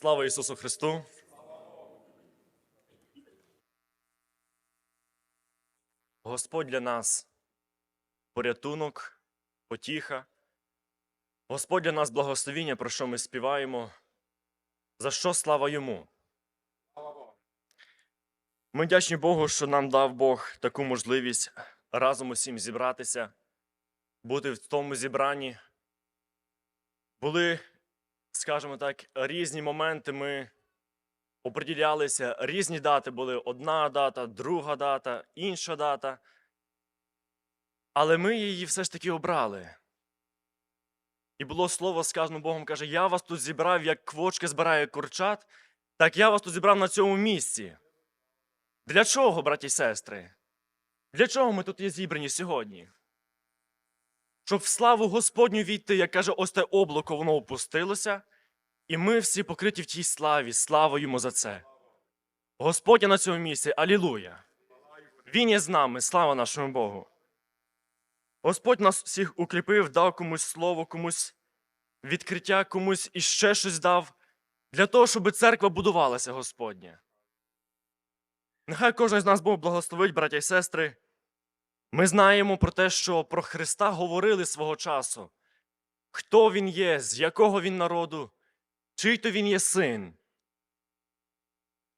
Слава Ісусу Христу! Господь для нас порятунок, потіха. Господь для нас благословіння, про що ми співаємо. За що слава йому? Ми вдячні Богу, що нам дав Бог таку можливість разом усім зібратися, бути в тому зібранні. Були, скажімо так, різні моменти. Ми оприділялися, різні дати були одна дата, друга дата, інша дата. Але ми її все ж таки обрали. І було слово сказано Богом, каже: Я вас тут зібрав, як квочки збирає курчат, так я вас тут зібрав на цьому місці. Для чого, браті і сестри? Для чого ми тут є зібрані сьогодні? Щоб в славу Господню війти, як каже, ось те облако, воно опустилося, і ми всі покриті в тій славі, слава йому за це. Господь на цьому місці, алілуя! Він є з нами, слава нашому Богу. Господь нас всіх укріпив, дав комусь слово, комусь відкриття, комусь іще щось дав, для того, щоб церква будувалася Господня. Нехай кожен з нас Бог благословить, браття і сестри. Ми знаємо про те, що про Христа говорили свого часу. Хто Він є, з якого він народу, чий то він є син.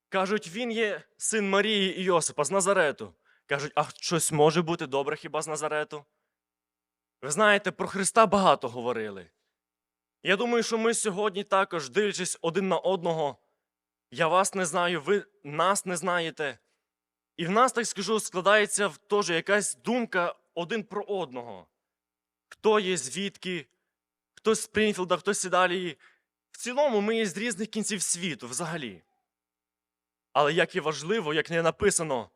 Кажуть, він є син Марії і Йосипа з Назарету. Кажуть, а щось може бути добре хіба з Назарету? Ви знаєте, про Христа багато говорили. Я думаю, що ми сьогодні також, дивлячись один на одного, я вас не знаю, ви нас не знаєте. І в нас, так скажу, складається теж якась думка один про одного. Хто є звідки, хтось з Спрінфілда, хтось з Ідалії. В цілому ми є з різних кінців світу взагалі. Але як і важливо, як не написано,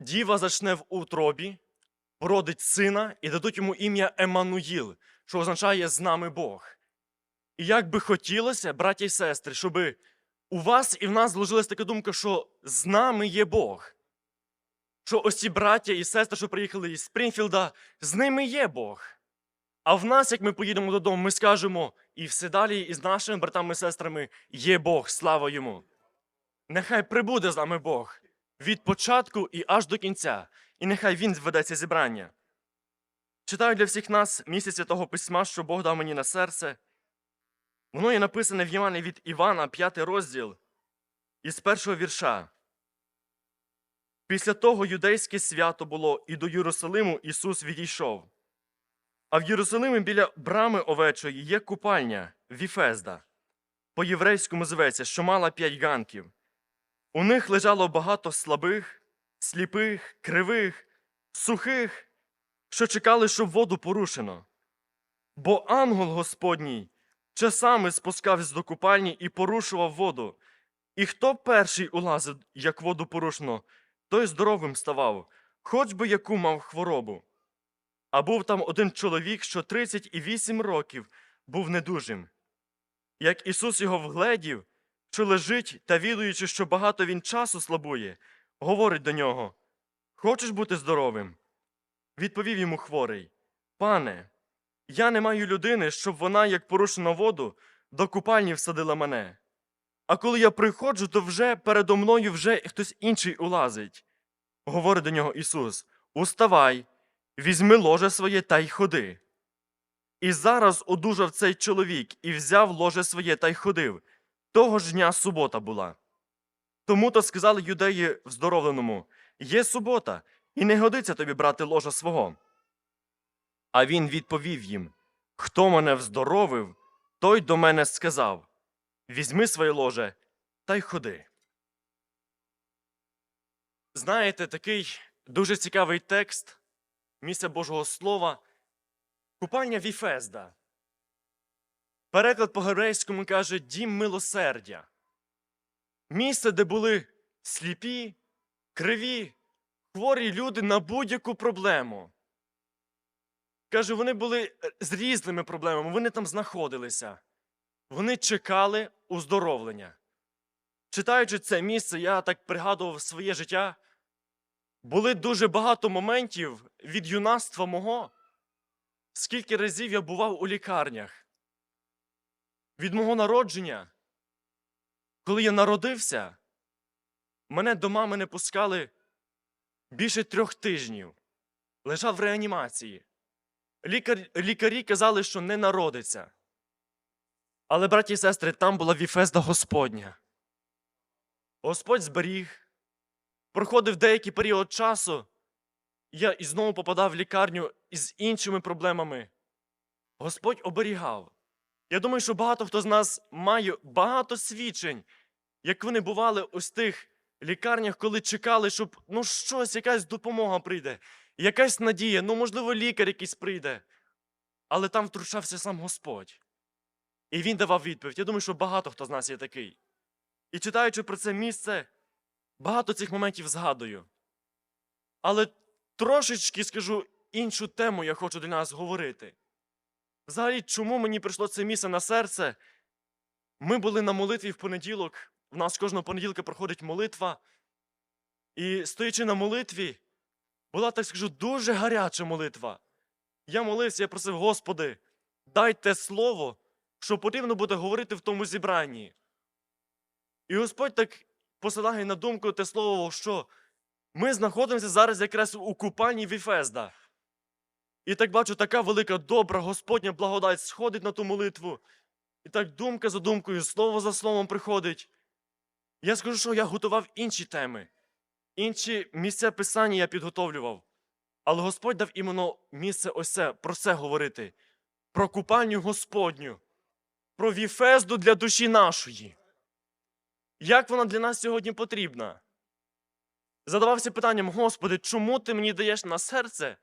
діва зачне в утробі, породить сина і дадуть йому ім'я Еммануїл, що означає з нами Бог. І як би хотілося, браті і сестри, щоби у вас і в нас зложилась така думка, що з нами є Бог. Що ось ці браття і сестри, що приїхали із Спрінфілда, з ними є Бог. А в нас, як ми поїдемо додому, ми скажемо і все далі, і з нашими братами і сестрами є Бог, слава йому. Нехай прибуде з нами Бог від початку і аж до кінця, і нехай Він зведе це зібрання. Читаю для всіх нас місяць Святого Письма, що Бог дав мені на серце. Воно є написане в Євангелії від Івана, 5 розділ, із першого вірша. Після того юдейське свято було, і до Єрусалиму Ісус відійшов. А в Єрусалимі біля брами овечої є купальня Віфезда, по-єврейському зветься, що мала п'ять ганків. У них лежало багато слабих, сліпих, кривих, сухих, що чекали, щоб воду порушено. Бо ангел Господній часами спускався до купальні і порушував воду. І хто перший улазив, як воду порушено, той здоровим ставав, хоч би яку мав хворобу. А був там один чоловік, що 38 років був недужим. Як Ісус його вгледів, що лежить та відуючи, що багато він часу слабує, говорить до нього: Хочеш бути здоровим? Відповів йому хворий: Пане, я не маю людини, щоб вона, як порушена воду, до купальні всадила мене. А коли я приходжу, то вже передо мною вже хтось інший улазить. Говорить до нього Ісус: Уставай, візьми ложе своє та й ходи. І зараз одужав цей чоловік і взяв ложе своє та й ходив. Того ж дня субота була. Тому то сказали юдеї вздоровленому: Є субота, і не годиться тобі брати ложа свого. А він відповів їм: Хто мене вздоровив, той до мене сказав: Візьми своє ложе та й ходи. Знаєте, такий дуже цікавий текст місця Божого Слова Купальня Віфезда. Переклад по-грецькому каже дім милосердя. Місце, де були сліпі, криві, хворі люди на будь-яку проблему. Каже, вони були е, з різними проблемами, вони там знаходилися. Вони чекали уздоровлення. Читаючи це місце, я так пригадував своє життя. Були дуже багато моментів від юнацтва мого, скільки разів я бував у лікарнях. Від мого народження коли я народився, мене до мами не пускали більше трьох тижнів. Лежав в реанімації. Лікар, лікарі казали, що не народиться. Але, браті і сестри, там була віфезда Господня. Господь зберіг. Проходив деякий період часу. Я і знову попадав в лікарню із іншими проблемами. Господь оберігав. Я думаю, що багато хто з нас має багато свідчень, як вони бували ось тих лікарнях, коли чекали, щоб ну щось, якась допомога прийде, якась надія, ну, можливо, лікар якийсь прийде. Але там втручався сам Господь. І він давав відповідь. Я думаю, що багато хто з нас є такий. І читаючи про це місце, багато цих моментів згадую. Але трошечки скажу іншу тему я хочу для нас говорити. Взагалі, чому мені прийшло це місце на серце? Ми були на молитві в понеділок. У нас кожного понеділка проходить молитва. І стоячи на молитві, була, так скажу, дуже гаряча молитва. Я молився, я просив, Господи, дайте слово, що потрібно буде говорити в тому зібранні. І Господь так посилає на думку те слово, що ми знаходимося зараз якраз у купальні Віфезда. І так бачу, така велика добра Господня благодать сходить на ту молитву. І так думка за думкою, слово за словом приходить. Я скажу, що я готував інші теми, інші місця писання я підготовлював. Але Господь дав іменно місце ось це, про це говорити, про купальню Господню, про віфезду для душі нашої. Як вона для нас сьогодні потрібна? Задавався питанням, Господи, чому ти мені даєш на серце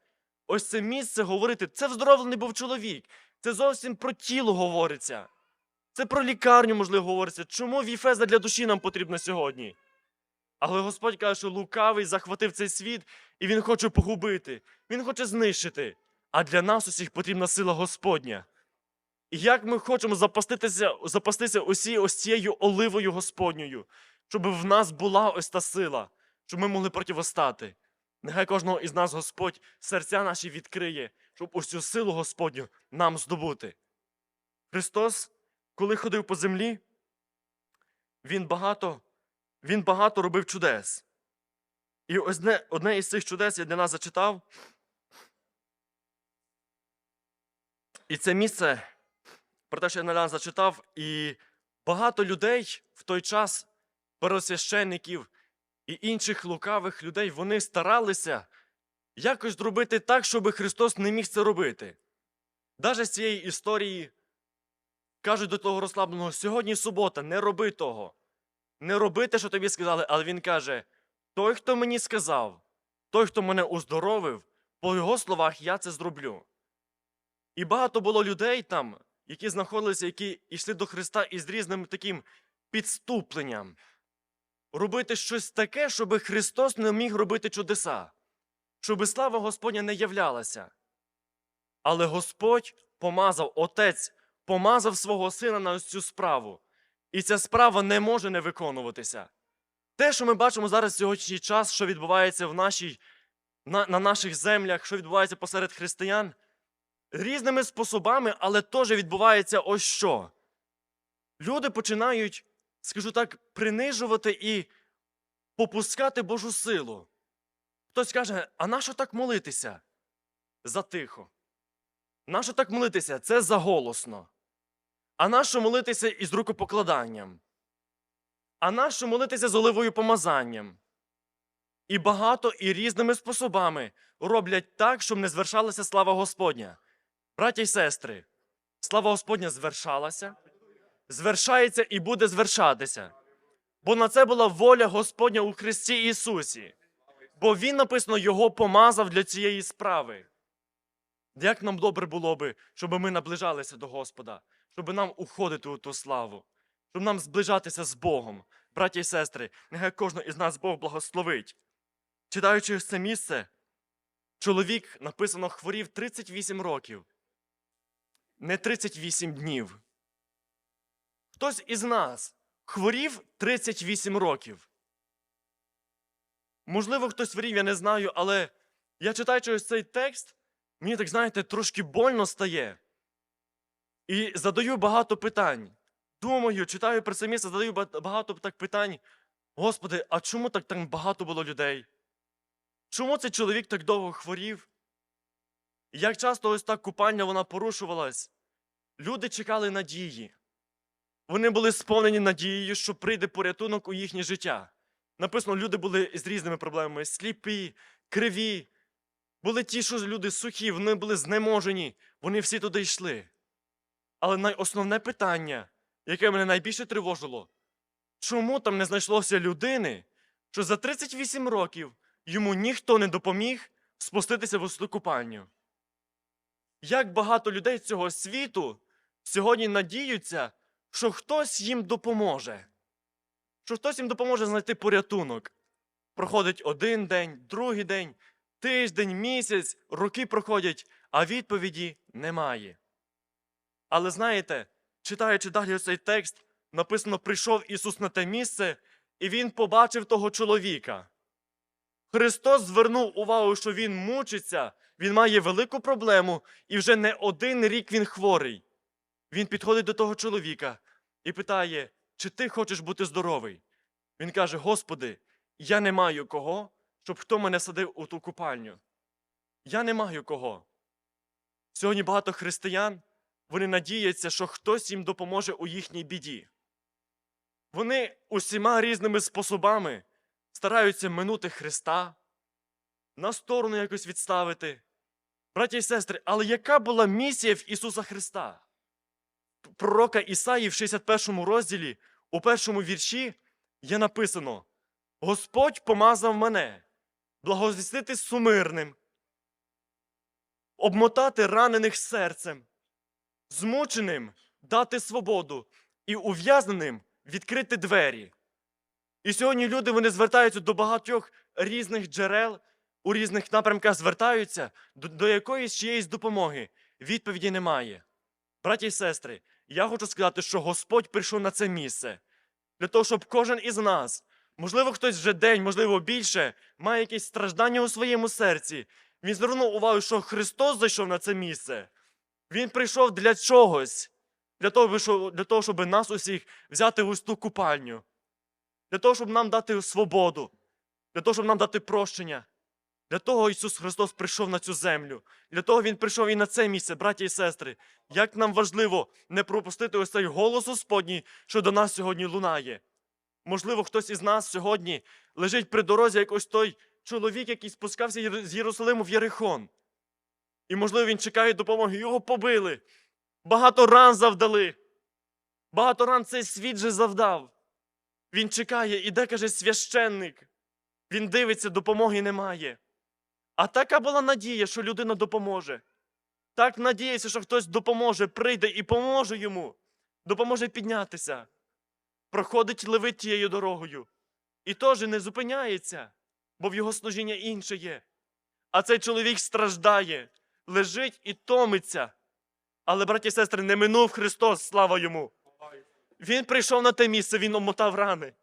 ось це місце говорити? Це вздоровлений був чоловік. Це зовсім про тіло говориться. Це про лікарню, можливо, говориться. Чому віфеза для душі нам потрібна сьогодні? Але Господь каже, що лукавий захватив цей світ, і він хоче погубити, він хоче знищити. А для нас усіх потрібна сила Господня. І як ми хочемо запаститися, запастися усі ось цією оливою Господньою, щоб в нас була ось та сила, щоб ми могли противостати. Нехай кожного із нас Господь серця наші відкриє, щоб цю силу Господню нам здобути. Христос, коли ходив по землі, Він багато, він багато робив чудес. І одне, одне із цих чудес я для нас зачитав. І це місце, про те, що я для нас зачитав, і багато людей в той час, первосвященників і інших лукавих людей, вони старалися якось зробити так, щоб Христос не міг це робити. Даже з цієї історії кажуть до того розслабленого: сьогодні субота, не роби того. Не роби те, що тобі сказали, але він каже: той, хто мені сказав, той, хто мене оздоровив, по його словах я це зроблю. І багато було людей там, які знаходилися, які йшли до Христа із різним таким підступленням. Робити щось таке, щоб Христос не міг робити чудеса, щоб слава Господня не являлася. Але Господь помазав, Отець помазав свого сина на цю справу. І ця справа не може не виконуватися. Те, що ми бачимо зараз в сьогоднішній час, що відбувається в нашій, на, на наших землях, що відбувається посеред християн, різними способами, але теж відбувається ось що. Люди починають, скажу так, принижувати і попускати Божу силу. Хтось каже, а нащо так молитися? Затихо. Нащо так молитися? Це заголосно. А нащо молитися із рукопокладанням? А нащо молитися з оливою помазанням? І багато і різними способами роблять так, щоб не звершалася слава Господня. Браті й сестри, слава Господня звершалася, звершається і буде звершатися. Бо на це була воля Господня у Христі Ісусі. Бо Він написано Його помазав для цієї справи. Як нам добре було би, щоб ми наближалися до Господа, щоб нам уходити у ту славу, щоб нам зближатися з Богом. Браті і сестри, нехай кожного із нас Бог благословить. Читаючи це місце, чоловік написано хворів 38 років, не 38 днів. Хтось із нас хворів 38 років. Можливо, хтось хворів, я не знаю, але я читаючи ось цей текст, мені так, знаєте, трошки больно стає. І задаю багато питань. думаю, читаю про це місце, задаю багато так питань. Господи, а чому так там багато було людей? Чому цей чоловік так довго хворів? Як часто ось так купання вона порушувалась? Люди чекали надії. Вони були сповнені надією, що прийде порятунок у їхнє життя. Написано, люди були з різними проблемами: сліпі, криві. Були ті, що люди сухі, вони були знеможені, вони всі туди йшли. Але найосновне питання, яке мене найбільше тривожило, чому там не знайшлося людини, що за 38 років йому ніхто не допоміг спуститися в усту купальню? Як багато людей цього світу сьогодні надіються, що хтось їм допоможе, що хтось їм допоможе знайти порятунок. Проходить один день, другий день, тиждень, місяць, роки проходять, а відповіді немає. Але знаєте, читаючи далі цей текст, написано: прийшов Ісус на те місце, і Він побачив того чоловіка. Христос звернув увагу, що Він мучиться, Він має велику проблему, і вже не один рік він хворий. Він підходить до того чоловіка і питає, чи ти хочеш бути здоровий? Він каже: Господи, я не маю кого, щоб хто мене садив у ту купальню. Я не маю кого. Сьогодні багато християн вони надіються, що хтось їм допоможе у їхній біді. Вони усіма різними способами стараються минути Христа, на сторону якось відставити. Браті і сестри, але яка була місія в Ісуса Христа? Пророка Ісаї в 61 розділі, у першому вірші, є написано: Господь помазав мене, благозвістити сумирним, обмотати ранених серцем, змученим дати свободу і ув'язненим відкрити двері. І сьогодні люди вони звертаються до багатьох різних джерел, у різних напрямках звертаються до, до якоїсь чиєїсь допомоги. Відповіді немає. Браті і сестри, я хочу сказати, що Господь прийшов на це місце для того, щоб кожен із нас, можливо, хтось вже день, можливо, більше, має якісь страждання у своєму серці. Він звернув увагу, що Христос зайшов на це місце. Він прийшов для чогось, для того, для того, щоб нас усіх взяти в ось ту купальню, для того, щоб нам дати свободу, для того, щоб нам дати прощення. Для того Ісус Христос прийшов на цю землю. Для того Він прийшов і на це місце, браті і сестри. Як нам важливо не пропустити ось цей голос Господній, що до нас сьогодні лунає. Можливо, хтось із нас сьогодні лежить при дорозі, як ось той чоловік, який спускався з Єрусалиму в Єрихон. І, можливо, він чекає допомоги. Його побили. Багато ран завдали. Багато ран цей світ же завдав. Він чекає, іде, каже, священник. Він дивиться, допомоги немає. А така була надія, що людина допоможе. Так надіється, що хтось допоможе, прийде і поможе йому, допоможе піднятися. Проходить левит тією дорогою. І теж не зупиняється, бо в його служіння інше є. А цей чоловік страждає, лежить і томиться. Але, браті і сестри, не минув Христос, слава йому. Він прийшов на те місце, він обмотав рани.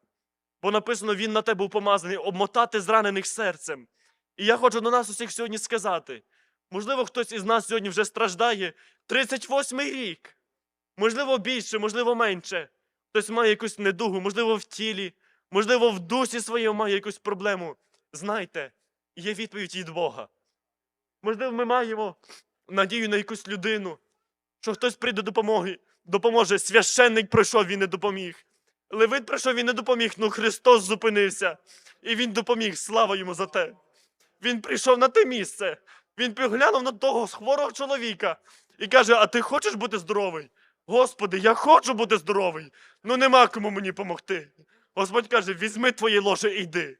Бо написано, він на те був помазаний обмотати зранених серцем. І я хочу до нас усіх сьогодні сказати: можливо, хтось із нас сьогодні вже страждає 38-й рік, можливо, більше, можливо, менше. Хтось має якусь недугу, можливо, в тілі, можливо, в дусі своєму має якусь проблему. Знайте, є відповідь від Бога. Можливо, ми маємо надію на якусь людину, що хтось прийде допомоги, допоможе. Священник пройшов, він не допоміг. Левит прийшов, він не допоміг, ну Христос зупинився. І він допоміг. Слава йому за те. Він прийшов на те місце. Він поглянув на того хворого чоловіка і каже: А ти хочеш бути здоровий? Господи, я хочу бути здоровий. Ну нема кому мені допомогти. Господь каже: візьми твоє ложе і йди.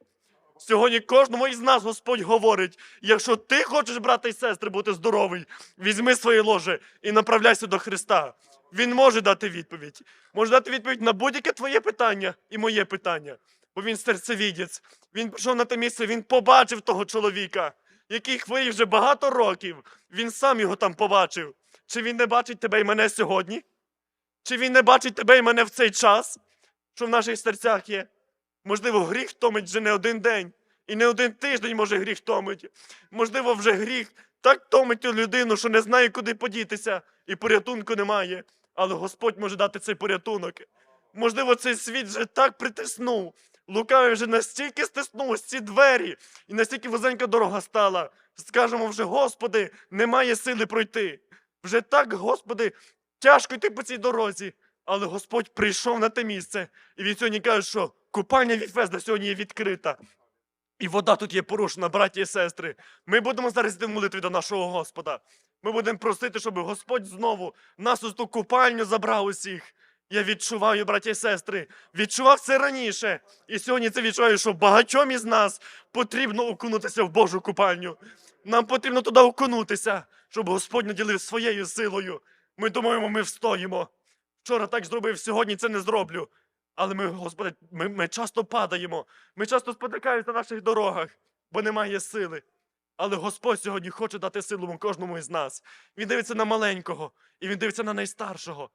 Сьогодні кожному із нас Господь говорить: якщо ти хочеш, брати і сестри, бути здоровий, візьми своє ложе і направляйся до Христа. Він може дати відповідь. Може дати відповідь на будь-яке твоє питання і моє питання. Бо він серцевідець. Він пішов на те місце, він побачив того чоловіка, який хворів вже багато років. Він сам його там побачив. Чи він не бачить тебе і мене сьогодні? Чи він не бачить тебе і мене в цей час, що в наших серцях є? Можливо, гріх томить вже не один день, і не один тиждень може гріх томить. Можливо, вже гріх так томить ту людину, що не знає, куди подітися, і порятунку немає. але Господь може дати цей порятунок. Можливо, цей світ вже так притиснув. Лукавий вже настільки стиснув ці двері, і настільки вузенька дорога стала. Скажемо вже, Господи, немає сили пройти. Вже так, Господи, тяжко йти по цій дорозі. Але Господь прийшов на те місце, і він сьогодні каже, що купальня Віфезда сьогодні є відкрита. І вода тут є порушена, браті і сестри. Ми будемо зараз йти в молитві до нашого Господа. Ми будемо просити, щоб Господь знову нас у ту купальню забрав усіх. Я відчуваю, браті і сестри, відчував це раніше. І сьогодні це відчуваю, що багатьом із нас потрібно окунутися в Божу купальню. Нам потрібно туди окунутися, щоб Господь наділив своєю силою. Ми думаємо, ми встоїмо. Вчора так зробив, сьогодні це не зроблю. Але ми, Господи, ми, ми часто падаємо, ми часто спотикаємося на наших дорогах, бо немає сили. Але Господь сьогодні хоче дати силу кожному із нас. Він дивиться на маленького, і він дивиться на найстаршого.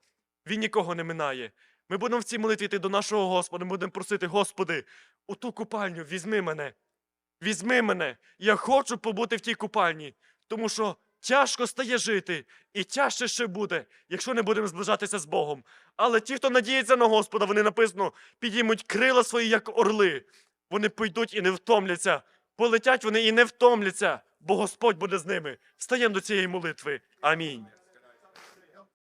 Він нікого не минає. Ми будемо в цій молитві йти до нашого Господа, ми будемо просити, Господи, у ту купальню візьми мене. Візьми мене. Я хочу побути в тій купальні, тому що тяжко стає жити, і тяжче ще буде, якщо не будемо зближатися з Богом. Але ті, хто надіється на Господа, вони написано, підіймуть крила свої, як орли. Вони пойдуть і не втомляться. Полетять вони і не втомляться, бо Господь буде з ними. Встаємо до цієї молитви. Амінь.